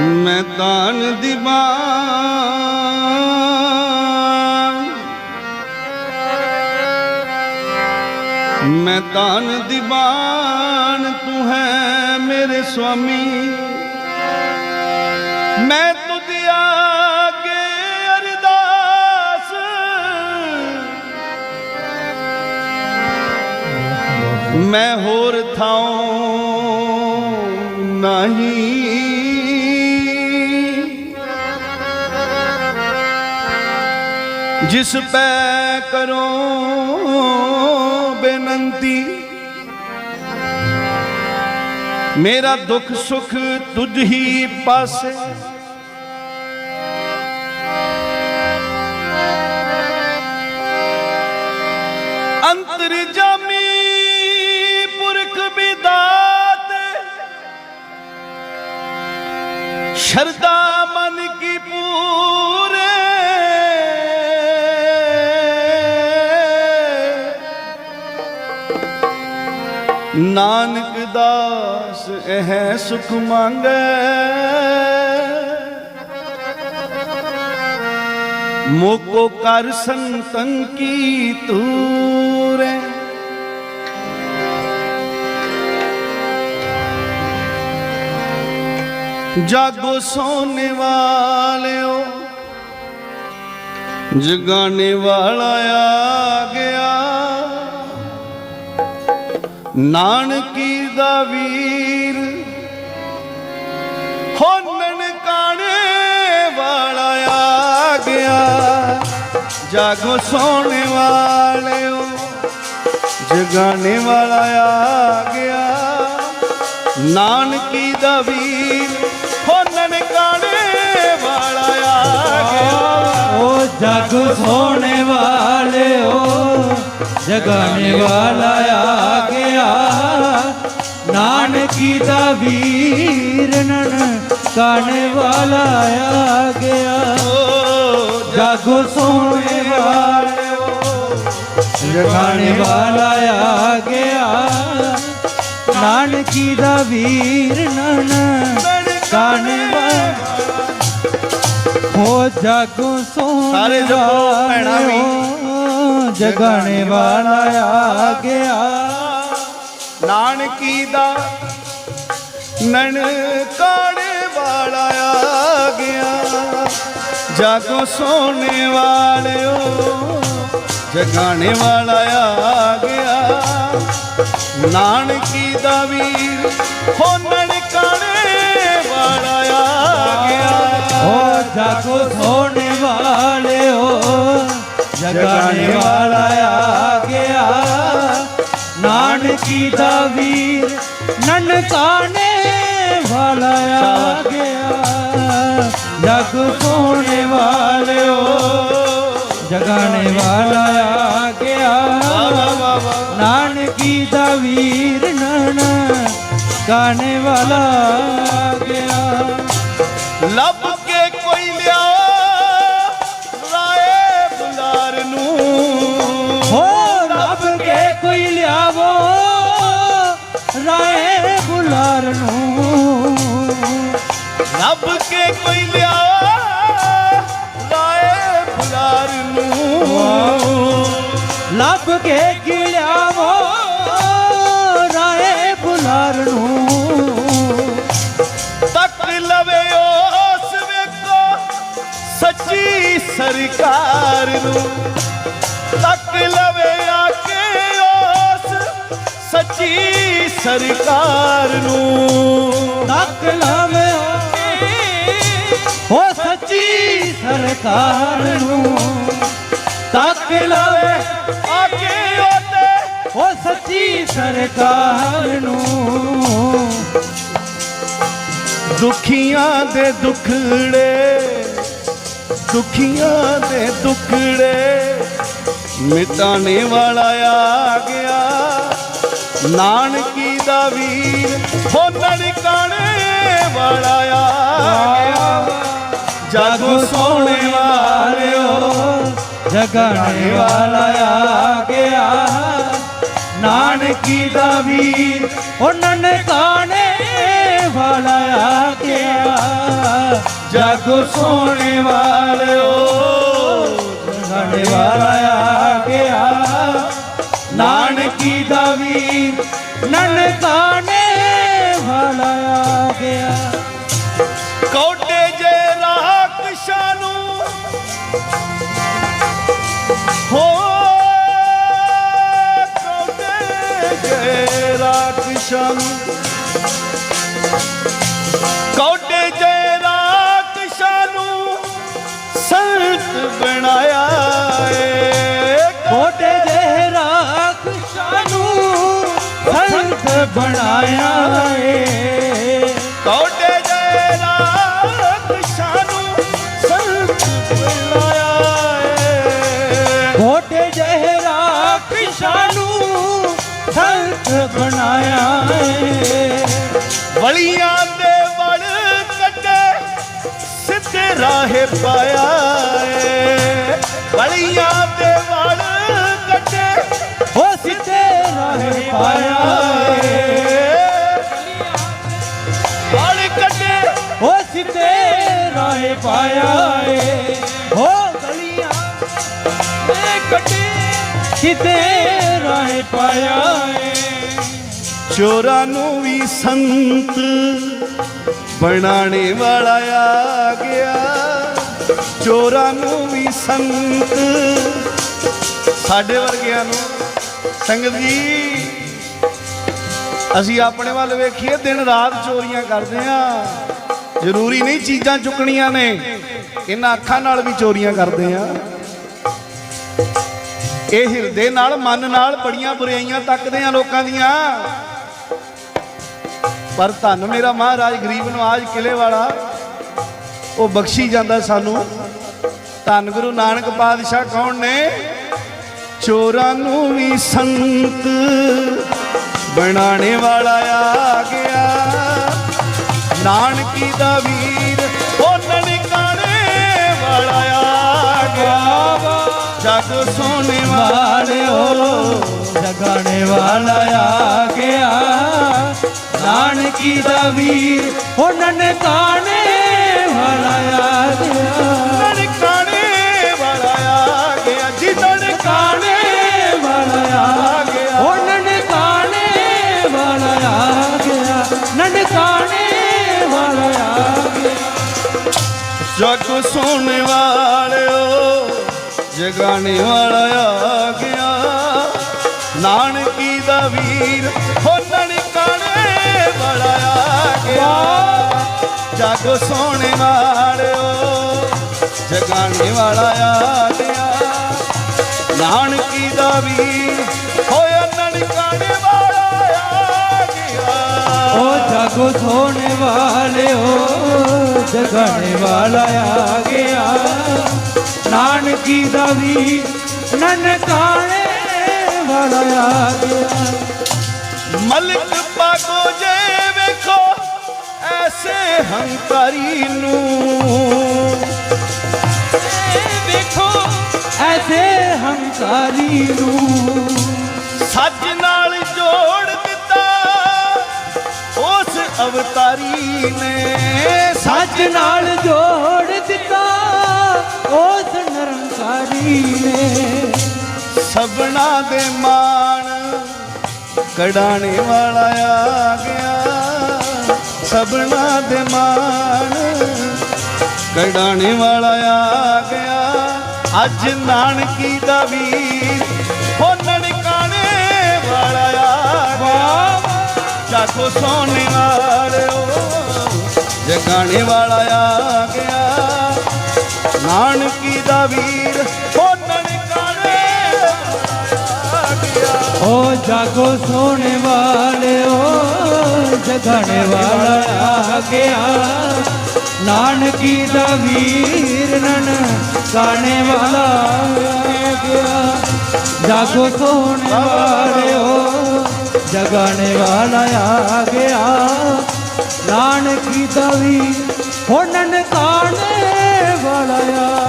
ਮੈਂ ਤਾਨ ਦੀਵਾਨ। ਮੈਂ ਤਾਨ ਦੀਵਾਨ, ਤੂੰ ਹੈ ਮੇਰੇ ਸੁਆਮੀ। ਮੈਂ ਤੁਧ ਆਗੇ ਅਰਦਾਸ। ਮੈਂ ਜਿਸ ਪੈ ਕਰੋ ਬੇਨੰਤੀ। ਮੇਰਾ ਦੁੱਖ ਸੁਖ ਤੁਝ ਹੀ ਪਾਸੇ। ਅੰਤਰ ਜਾਮੀ ਪੁਰਖ ਵਿਦਾਤ ਸ਼ਰਦਾ ਨਾਨਕ ਦਾਸ, ਇਹ ਸੁਖ ਮੰਗੈ। ਮੋਕੋ ਕਰ ਸੰਤਨ ਕੀ ਤੂਰੇ ਜਾਗੋ ਸੋਨੇ ਵਾਲਿਓ ਜਗਾਣੇ ਵਾਲਾ ਆ ਗਿਆ। ਨਾਨਕੀ ਦਾ ਵੀਰ ਹੋ ਨਨਕਾਣੇ ਵਾਲਾ ਆ ਗਿਆ। ਜਾਗੋ ਸੋਣੇ ਵਾਲਿਓ ਜਗਾਣੇ ਵਾਲਾ ਆ ਗਿਆ। ਨਾਨਕੀ ਦਾ ਵੀਰ ਹੋ ਨਨਕਾਣੇ ਵਾਲਾ ਆ ਗਿਆ। ਓ ਜਗ ਸੋਣੇ ਵਾਲਿਓ ਜਗਾਣੇ ਵਾਲਾ ਦਾ ਵੀਰ ਨਨ ਕਾਣੇ ਵਾਲਾ ਆ ਗਿਆ। ਜਗ ਸੋਣੇ ਵਾਲਿਓ ਜਗਾਣੇ ਵਾਲਾ ਆ ਗਿਆ। ਨਾਨਕੀ ਦਾ ਵੀਰ ਨਨ ਕਾਣੇ ਵਾਲਾ। ਹੋ ਜਾਗੋ ਸੋਹਣੇ ਸਾਰੇ ਜਪੋ ਭੈਣਾਂ ਵੀ। ਜਗਾਣੇ ਵਾਲਾ ਆ ਗਿਆ। ਨਾਨਕੀ ਦਾ ਨਨਕਾਣੇ ਵਾਲਾ ਆ ਗਿਆ। ਜਾਗੋ ਸੋਨੇ ਵਾਲਿਓ ਜਗਾਣੇ ਵਾਲਾ ਆ ਗਿਆ। ਨਾਨਕੀ ਦਾ ਵੀਰ ਹੋ ਨਨਕਾਣੇ ਵਾਲਾ ਆ ਗਿਆ। ਹੋ ਜਾਗੋ ਸੋਹਣੇ ਵਾਲਿਓ ਜਗਾਣੇ ਵਾਲਾ ਆ ਗਿਆ। ਨਾਨਕੀ ਦਾ ਵੀਰ ਨਨਕਾਣੇ ਜਗਾਣੇ ਵਾਲਾ ਆ ਗਿਆ। ਵਾਹ ਵਾਹ ਵਾਹ ਨਾਨਕੀ ਦਾ ਵੀਰ ਨਨ ਕਾਣੇ ਵਾਲਾ ਆ ਗਿਆ। ਲੱਭ ਕੇ ਕੋਈ ਲਿਆ ਰਾਏ ਬੁਲਾਰ ਨੂੰ। ਹੋ ਲੱਭ ਕੇ ਕੋਈ ਲਿਆਵੋ ਰਾਏ ਬੁਲਾਰ ਨੂੰ। ਲੱਭ ਕੇ ਕੋਈ ਲਿਆ ਰਾਏ ਬੁਲਾਰ ਨੂੰ। ਲੱਭ ਕੇ ਕੀ ਲਿਆਵੋ ਰਾਏ ਬੁਲਾਰ ਨੂੰ। ਤੱਕ ਲਵੇ ਉਸ ਵੇਖੋ ਸੱਚੀ ਸਰਕਾਰ ਨੂੰ। ਤੱਕ ਲਵੇ ਆ ਕੇ ਉਸ ਸੱਚੀ ਸਰਕਾਰ ਨੂੰ। ਤੱਕ ਲਵੇ ਸਰਕਾਰ ਨੂੰ ਤੱਕ ਲਵੇ ਆ ਕੇ ਉਹਦੇ ਹੋ ਸੱਚੀ ਸਰਕਾਰ ਨੂੰ। ਦੁਖੀਆਂ ਦੇ ਦੁਖੜੇ, ਦੁਖੀਆਂ ਦੇ ਦੁਖੜੇ, ਮਿਟਾਣੇ ਵਾਲਾ ਆ ਗਿਆ। ਨਾਨਕੀ ਦਾ ਵੀਰ ਹੋ ਨਨਕਾਣੇ ਵਾਲਾ ਆ ਗਿਆ। ਜਾਗੋ ਸੋਹਣੇ ਵਾਲਿਓ, ਜਗਾਣੇ ਵਾਲਾ ਆ ਗਿਆ। ਨਾਨਕੀ ਦਾ ਵੀਰ ਉਹ ਨਨਕਾਣੇ ਵਾਲਾ ਆ ਗਿਆ। ਜਾਗੋ ਸੋਹਣੇ ਵਾਲਿਓ, ਜਗਾਣੇ ਵਾਲਾ ਆ ਗਿਆ। ਨਾਨਕੀ ਦਾ ਵੀਰ, ਨਨਕਾਣੇ ਵਾਲਾ ਆ ਗਿਆ। ਰਾਖਸ਼ਾਂ ਨੂੰ ਕੋਟੇ ਜੇ ਰਾਖਸ਼ਾਂ ਨੂੰ ਸੰਤ ਬਣਾਇਆ ਏ। ਕੋਟੇ ਦੇ ਰਾਖ ਸਾਨੂੰ ਸੰਤ ਬਣਾਇਆ ਏ। ਕੋਟੇ ਜੇ ਰਾਖਸ਼ਾਂ ਸੰਤ ਬਣਾਇਆ ਏ। ਵਲੀਆਂ ਦੇ ਵੜ ਕੱਟੇ ਸਿੱਧੇ ਰਾਹੇ ਪਾਇਆ ਏ। ਵਲੀਆਂ ਦੇ ਵੜ ਕੱਟੇ ਹੋ ਸਿੱਧੇ ਰਾਹੇ ਪਾਇਆ ਏ। ਵੜ ਕੱਟੇ ਹੋ ਸਿੱਧੇ ਰਾਹੇ ਪਾਇਆ ਏ। ਹੋ ਗਲੀਆਂ ਦੇ ਕੱਟੇ ਸਿੱਧੇ ਰਾਹੇ ਪਾਇਆ ਏ। ਚੋਰਾਂ ਨੂੰ ਵੀ ਸੰਤ ਬਣਾਣੇ ਵਾਲਾ ਆ ਗਿਆ। ਚੋਰਾਂ ਨੂੰ ਵੀ ਸੰਤ ਸਾਡੇ ਵਰਗਿਆਂ ਨੂੰ। ਸੰਗਤ ਜੀ, ਅਸੀਂ ਆਪਣੇ ਵੱਲ ਵੇਖੀਏ, ਦਿਨ ਰਾਤ ਚੋਰੀਆਂ ਕਰਦੇ ਆ। ਜ਼ਰੂਰੀ ਨਹੀਂ ਚੀਜ਼ਾਂ ਚੁੱਕਣੀਆਂ ਨੇ, ਇਹਨਾਂ ਅੱਖਾਂ ਨਾਲ ਵੀ ਚੋਰੀਆਂ ਕਰਦੇ ਆ। ਇਹ ਹਿਰਦੇ ਨਾਲ, ਮਨ ਨਾਲ ਬੜੀਆਂ ਬੁਰਾਈਆਂ ਤੱਕਦੇ ਆ ਲੋਕਾਂ ਦੀਆਂ। ਪਰ ਧੰਨ ਮੇਰਾ ਮਹਾਰਾਜ, ਗਰੀਬ ਨਵਾਜ ਕਿਲੇ ਵਾਲਾ। ਉਹ ਬਖਸ਼ੀ ਜਾਂਦਾ ਸਾਨੂੰ। ਧੰਨ ਗੁਰੂ ਨਾਨਕ ਪਾਤਸ਼ਾਹ ਕੌਣ ਨੇ? ਚੋਰਾਂ ਨੂੰ ਵੀ ਸੰਤ ਬਣਾਣੇ ਵਾਲਾ ਆ ਗਿਆ। ਨਾਨਕੀ ਦਾ ਵੀਰ ਉਹ ਨਨਕਾਣੇ ਵਾਲਾ ਆ ਗਿਆ। ਜਗ ਸੋਨੇ ਵਾਲਿਓ, ਜਗਾਣੇ ਵਾਲਾ ਆ ਨਾਨਕੀ ਦਾ ਵੀਰ ਹੋ ਨਨਕਾਣੇ ਵਾਲਾ ਆ। ਗਿਆ ਨਨਕਾਣੇ ਵਾਲਾ ਆ ਗਿਆ ਜੀ ਨਨਕਾਣੇ ਵਾਲਾ ਆ। ਗਿਆ ਹੋ ਨਨਕਾਣੇ ਵਾਲਾ ਆ। ਗਿਆ ਨਨਕਾਣੇ ਵਾਲਾ ਆ। ਗਿਆ ਜਗ ਸੋਨੇ ਵਾਲਿਓ ਜਗਾਣੇ ਵਾਲਾ ਆ। ਗਿਆ ਨਾਨਕੀ ਦਾ ਵੀਰ ਹੋ ਵਾਲਾ ਆ ਗਿਆ। ਜਗ ਵਾਲਿਓ ਜਗਾਣੇ ਵਾਲਾ ਆ ਗਿਆ। ਨਾਨਕੀ ਦਾ ਵੀਰ ਹੋਇਆ ਨਨਕਾਣੇ ਵਾਲਾ ਆ ਗਿਆ। ਓ ਜਾਗੋ ਸੋਨੇ ਵਾਲਿਓ ਜਗਾਣੇ ਵਾਲਾ ਆ ਗਿਆ। ਨਾਨਕੀ ਦਾ ਵੀ ਨਨਕਾਣੇ ਵਾਲਾ ਆ ਗਿਆ। ਮਲਕ ਪਾਗੋ ਜੇ ਐਸੇ ਹੰਕਾਰੀ ਨੂੰ। ਵੇਖੋ ਐਸੇ ਹੰਕਾਰੀ ਨੂੰ। ਸੱਜ ਨਾਲ ਜੋੜ ਦਿੱਤਾ ਉਸ ਅਵਤਾਰੀ ਨੇ। ਸੱਜ ਨਾਲ ਜੋੜ ਦਿੱਤਾ ਉਸ ਨਿਰੰਕਾਰੀ ਨੇ। ਸਬਣਾ ਦੇ ਮਾਣ ਕਢਾਣੇ ਵਾਲਾ ਆ ਗਿਆ। ਸਭਨਾ ਦੇ ਮਾਣ। ਕਢਾਣੇ ਵਾਲਾ ਆ ਗਿਆ। ਅੱਜ ਨਾਨਕੀ ਦਾ ਵੀਰ ਹੋ ਨਨਕਾਣੇ ਵਾਲਾ ਆ ਗਿਆ। ਜਾਗੋ ਸੋਨੇ ਵਾਲਿਓ, ਜਗਾਣੇ ਵਾਲਾ ਆ ਗਿਆ। ਨਾਨਕੀ ਦਾ ਵੀਰ ਹੋ ਨਨਕਾਣੇ ਵਾਲਾ ਆ ਗਿਆ। ਓ ਜਾਗੋ ਸੋਨੇ ਵਾਲਿਓ ਜਗਾਣੇ ਵਾਲਾ ਆ ਗਿਆ। ਨਾਨਕੀ ਦਾ ਵੀਰ ਨਨ ਗਾਣੇ ਵਾਲਾ ਆ ਗਿਆ। ਜਾਗੋ ਸੋਨੇ ਵਾਲਿਓ, ਜਗਾਣੇ ਵਾਲਾ ਆ ਗਿਆ। ਨਾਨਕੀ ਦਾ ਵੀਰ, ਹੁਣ ਨਨ ਗਾਣੇ ਵਾਲਾ ਆ